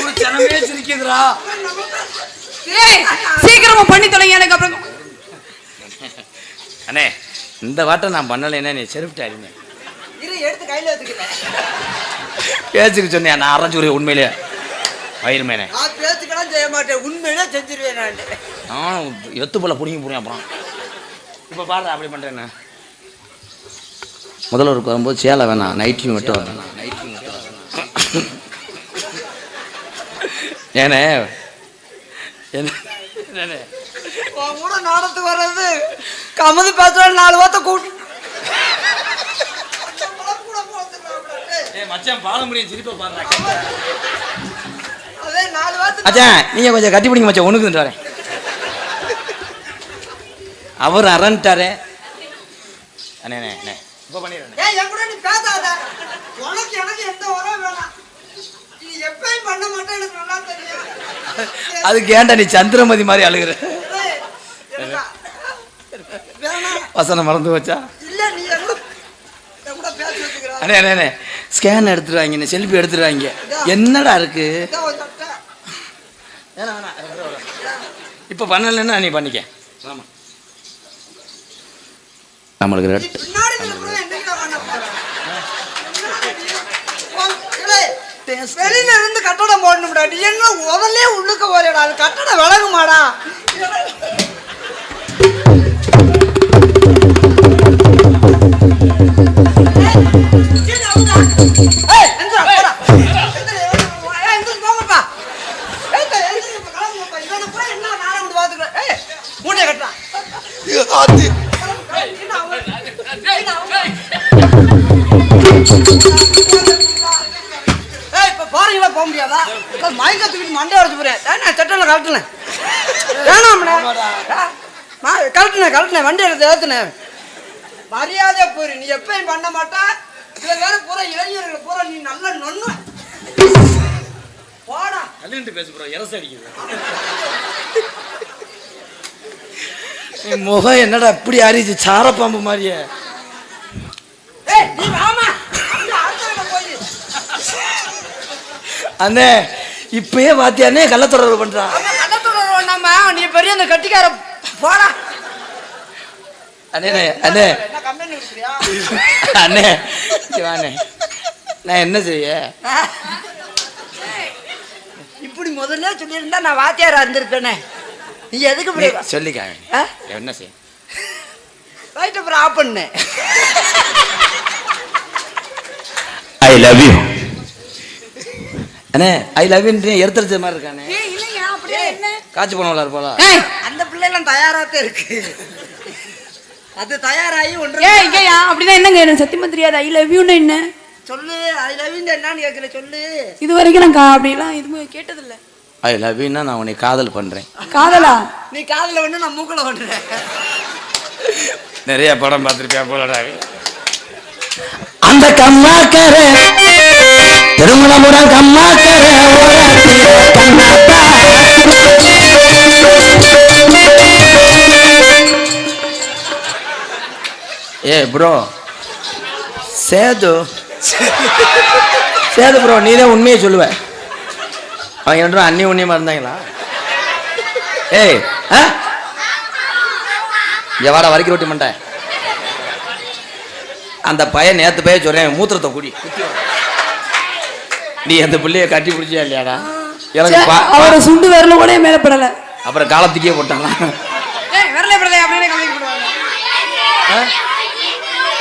ஊர் ஜனமே சிரிக்குதுடா. ஏய் சீக்கிரமா பண்ணி தொலைங்க எனக்கு அப்புறம் அண்ணே இந்த வாட்டை நான் பண்ணலைன்னா நீ செருப்பிட்டு அடிமே இரு எடுத்து கையில வச்சுக்கிறேன் பேச்சுக்கு சொன்னியா நான் அரைஞ்சு உண்மையிலே. வயிறுமேனே நான் பேச்சுக்கெல்லாம் செய்ய மாட்டேன் உண்மையிலே செஞ்சிருவேன் நான். நானும் எத்து போல பிடிங்கி அப்புறம். இப்போ பாரு அப்படி பண்ணுறேன்னு முதல்வருக்கு வரும்போது சேலை வேணாம். நைட்டியும் மட்டும் நைட்டியும் மட்டும் வரணும் ஏனே? என்ன கூட நாடத்துக்கு வர்றது கமது பேசுற நாலு வார்த்தை கூட்டு. மச்சான் நீங்கள் கொஞ்சம் கட்டி பிடிங்க மச்சான் வரேன். அவர் அரண்டாரே அண்ணே அண்ணே இப்போ பண்ணிடுறேன் உனக்கு எனக்கு எந்த உறவும் வேணாம் நீ எப்பயும் பண்ண மாட்டேன் எனக்கு நல்லா தெரியும் அதுக்கு ஏன்டா நீ சந்திரமதி மாதிரி அழுகுற? வசனம் மறந்து வச்சா அண்ணே அண்ணே ஸ்கேன் எடுத்துருவாங்க செல்ஃபி எடுத்துருவாங்க என்னடா இருக்கு? இப்போ பண்ணலைன்னா நீ பண்ணிக்க. ஆமாம் நம்மளுக்கு நீ ரெட் பின்னாடி நிற்கிறவன் என்னைக்குடா பண்ண போற? பின்னாடி நீ- உன்- ஏய், வெளியில இருந்து கட்டடம் போடணும்டா. நீ என்ன முதல்ல உள்ளுக்க போறடா அது கட்டடம் விலகுமாடா. Hey! போக முடியாதா? மயக்க தூக்கிட்டு மண்டை உடச்சு போறேன். நான் சட்டம்ல கழட்டுனேன்? வேணாம்ண்ணே கழட்டுனேன் கழட்டுனேன் வண்டி எடுத்து ஏத்துனேன். மரியாதையா போயிரு. நீ எப்பயும் பண்ண மாட்டா. இதுல வேற பூரா இளைஞர்களை பூரா நீ நல்லா நொண்ணு. போடா. கல்யாண்டு பேச போகிறோம் இரசு அடிக்குது. என் முகம் என்னடா இப்படி அறிச்சு சாரப்பாம்பு மாதிரியே ஏய் நீ வாமா அந்த அடுத்த போய் அண்ணே இப்பயே பாத்தியானே கள்ளத்தொடர்பு பண்றான் அவன் கள்ளத்தோட வேண்டாமா நீ பெரிய அந்த கட்டிக்கார போடா. அண்ணே அண்ணே அண்ணே. வாண்ணே நான் என்ன செய்ய? இப்படி முதல்ல சொல்லியிருந்தா நான் வாத்தியாரா இருந்திருப்பேனே. நீ எதுக்கு சொல்லிக்க ஆ? என்ன செய்ய? ரைட் அப்புறம் ஆஃப் பண்ணு. ஐ லவ் யூ அண்ணே ஐ லவ் யூ எடுத்துருச்ச மாதிரி இருக்கானே. ஏய் இல்லையா? அப்படியே என்ன? காய்ச்சி போனவளா இருப்பாளா அந்த பிள்ளைலாம் தயாராத்தான் இருக்கு. அது தயாராகி ஒன்று அப்படிதான் என்னங்க? எனக்கு சத்தியமா தெரியாது. ஐ லவ் யூன்னு என்ன? சொல்லு ஐ லவ் யூ என்னன்னு கேட்கல சொல்லு. இது வரைக்கும் நான் கா- அப்படிலாம் எதுவுமே கேட்டதில்ல ஐ லவ் நான் உன்னை காதல் பண்றேன். காதலா? நீ காதுல ஒண்ணு நான் மூக்குல ஒண்ணுறேன் நிறைய படம் பார்த்துருப்பேன் போலடா. அந்த கம்மாக்கர திருமணமுடன் கம்மாக்கர ஏ ப்ரோ சேது. சேது ப்ரோ நீ தான் உண்மையை சொல்லுவ. அவங்க ரெண்டும் அன்னி உண்ணியமா இருந்தாங்களா? ஏய் ஆ? இங்க வரைக்கும் ரொட்டி மாட்டேன் அந்த பையன் நேற்று பையன் சொல்றேன் மூத்திரத்தை குடி. குத்தி நீ அந்த பிள்ளைய கட்டி பிடிச்சியா இல்லையாடா? எனக்கு பா- அவரோட சுண்டு விரல கூட என் மேல படல. அப்புறம் காலத்துக்கே போட்டாங்களா ஏய் விரல போடுவாங்க?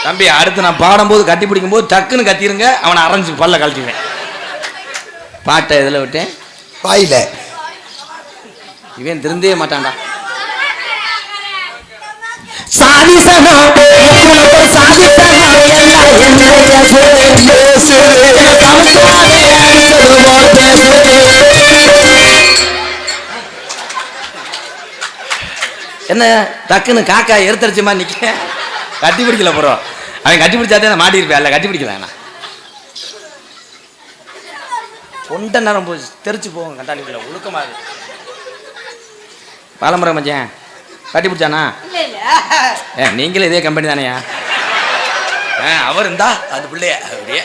தம்பி அடுத்து நான் பாடும்போது கட்டி பிடிக்கும் போது டக்குன்னு கத்திருங்க அவனை அரைஞ்சு பல்ல கழட்டிடுவேன். பாட்டை இதில் விட்டேன்? வாயில. இவன் திருந்தே மாட்டான்டா. சாதிசனம் டக்குன்னு காக்கா எருத்தடிச்ச மாதிரி நிக்க கட்டி பிடிக்கல போறோம் அவன் கட்டி பிடிச்சாதே நான் மாட்டியிருப்பேன் அல்ல கட்டி பிடிக்கல நான் ஒன்றை நேரம் போய் தெரிச்சு போவோம் கண்டாளிக்குள்ள ஒழுக்கமா இருக்கு. பாலமுறை மச்சான் கட்டி பிடிச்சானா? இல்ல இல்ல. ஏ நீங்களும் இதே கம்பெனி தானேயா? ஆ அவர் இருந்தா அது பிள்ளைய அப்படியே.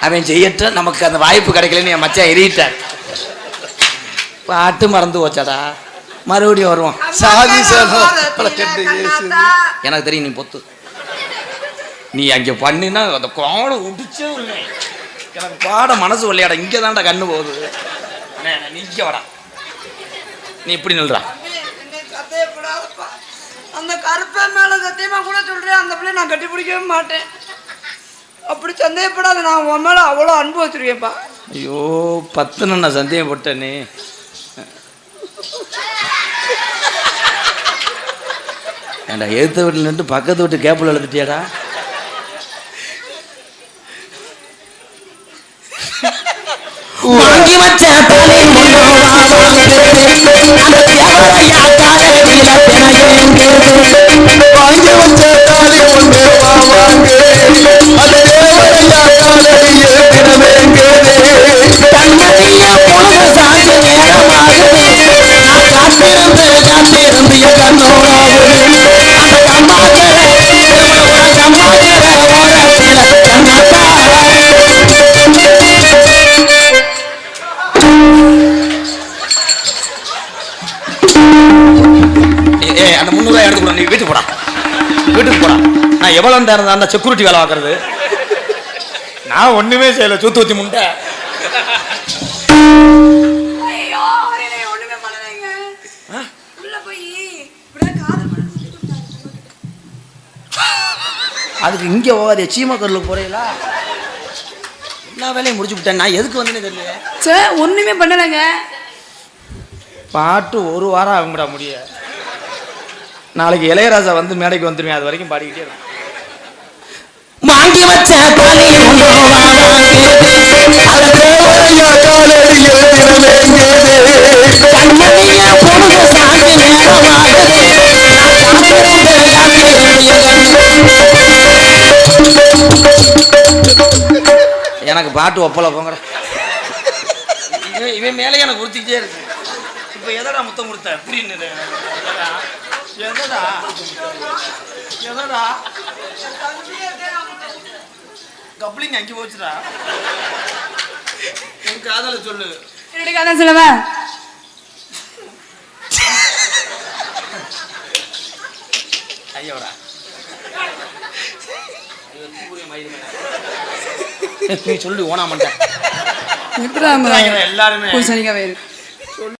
அவன் செய்யட்டும் நமக்கு அந்த வாய்ப்பு கிடைக்கலன்னு என் மச்சான் எறியிட்டார் பாட்டு மறந்து போச்சாடா? மறுபடியும் வருவான் சாதி. எனக்கு தெரியும் நீ பொத்து. நீ அங்க பண்ணினா அந்த கோடை உடிச்சே எனக்கு பாட மனசு விளையாட இங்கே தான்டா கண்ணு போகுது. நீ இங்க வாடா. நீ இப்படி நில்றா. அந்த கருப்பன் மேல சத்தியமா கூட சொல்றேன். அந்த பிள்ளை நான் கட்டி பிடிக்கவே மாட்டேன். அப்படி சந்தேகப்படாத நான் உன் மேல அவ்வளோ அன்பு வச்சிருக்கேன்ப்பா. ஐயோ பத்து நான் சந்தேகப்பட்டேனே. ஏண்டா எழுத்த வீட்டில் நின்று பக்கத்து வீட்டு கேப்பில் எழுதிட்டியாடா வாங்கி வச்ச தலை நான் எவ்வளோ நேரம் தான் செக்யூரிட்டி வேலை பார்க்கறது? நான் ஒண்ணுமே செய்யல சூத்து ஊத்தி முண்டை. அதுக்கு இங்கே போகாதே சீமக்கல்லுக்கு போறீங்களா? எல்லா வேலையும் முடிச்சு விட்டேன். நான் எதுக்கு வந்தேனே தெரியல சே ஒண்ணுமே பண்ணலைங்க. பாட்டு ஒரு வாரம் ஆகும்டா முடிய. நாளைக்கு இளையராஜா வந்து மேடைக்கு வந்துருவேன் அது வரைக்கும் பாடிக்கிட்டே இருக்கும் வாங்கி வச்ச தினமேங்குதே கண்ணடிய பொழுது நேரமாகுது காத்திருந்து எனக்கு பாட்டு ஒப்பல போங்கடா. இவன் மேலே எனக்கு கொடுத்துக்கிட்டே இருக்கு. இப்போ எதடா முத்தம் கொடுத்த? அப்படின்னு எதடா? எதடா? எதடா? கப்ளிங் அங்கே போச்சுடா. என் காதல சொல்லு. என்னடி கதை சொல்லுவேன் ஐயோடா. நீ சொல்லி ஓனா மாட்டேன் எல்லாருமே. பூசணிக்காய் வேறு